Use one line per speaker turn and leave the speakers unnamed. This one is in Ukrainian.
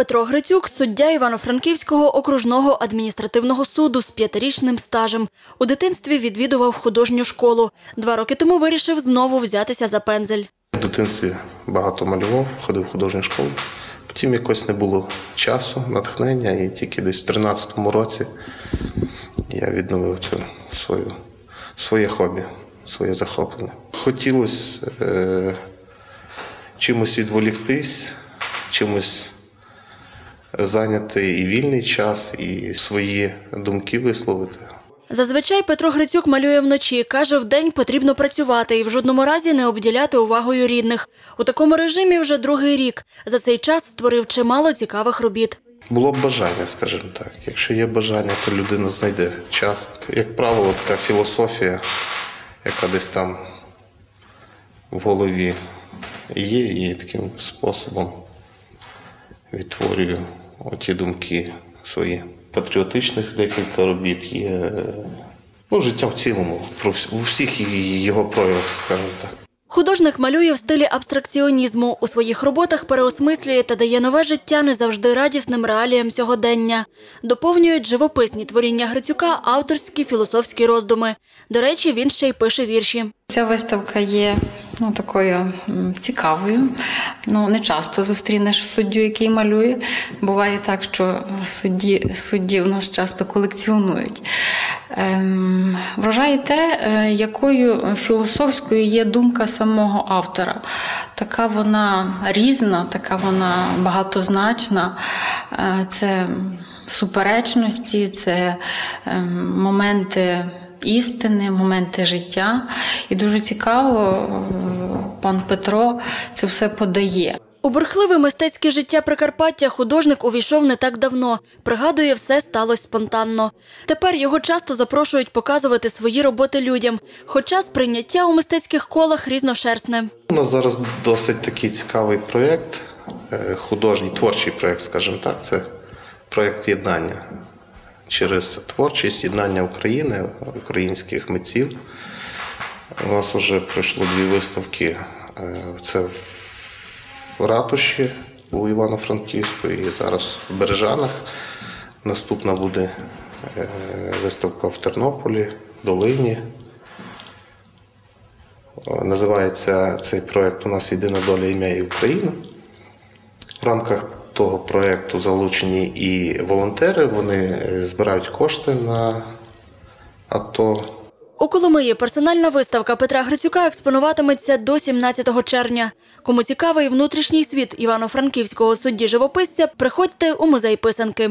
Петро Грицюк – суддя Івано-Франківського окружного адміністративного суду з п'ятирічним стажем. У дитинстві відвідував художню школу. Два роки тому вирішив знову взятися за пензель.
В дитинстві багато малював, ходив в художню школу. Потім якось не було часу, натхнення, і тільки десь в 13-му році я відновив цю свою, своє хобі, своє захоплення. Хотілося е, чимось відволіктись, чимось зайняти і вільний час, і свої думки висловити.
Зазвичай Петро Грицюк малює вночі. Каже, вдень потрібно працювати і в жодному разі не обділяти увагою рідних. У такому режимі вже другий рік. За цей час створив чимало цікавих робіт.
Було б бажання, скажімо так. Якщо є бажання, то людина знайде час. Як правило, така філософія, яка десь там в голові є, і таким способом відтворюю оті думки свої. Патріотичних декілька робіт є. е, Ну, життя в цілому, про у всіх її- його проявах, скажімо так.
Художник малює в стилі абстракціонізму. У своїх роботах переосмислює та дає нове життя не завжди радісним реаліям сьогодення. Доповнюють живописні творіння Грицюка авторські філософські роздуми. До речі, він ще й пише вірші.
Ця виставка є ну, такою цікавою. Ну, не часто зустрінеш суддю, який малює. Буває так, що судді, судді в нас часто колекціонують. Ем, вражає те, е, якою філософською є думка самого автора. Така вона різна, така вона багатозначна. Е, Це суперечності, це ем, моменти істини, моменти життя. І дуже цікаво, пан Петро це все подає.
У бурхливе мистецьке життя Прикарпаття художник увійшов не так давно. Пригадує, все сталося спонтанно. Тепер його часто запрошують показувати свої роботи людям, хоча сприйняття у мистецьких колах різношерстне.
У нас зараз досить такий цікавий проєкт, е, художній творчий проєкт, скажімо так. Це проєкт єднання через творчість, єднання України, українських митців. У нас вже пройшло дві виставки. Е, Це в ратуші у Івано-Франківську і зараз в Бережанах. Наступна буде е, виставка в Тернополі, Долині. Називається цей проєкт У нас єдина доля ім'я і Україна. В рамках того проєкту залучені і волонтери. Вони е, збирають кошти на АТО.
У Коломиї персональна виставка Петра Грицюка експонуватиметься до 17 червня. Кому цікавий внутрішній світ івано-франківського судді живописця, приходьте у музей писанки.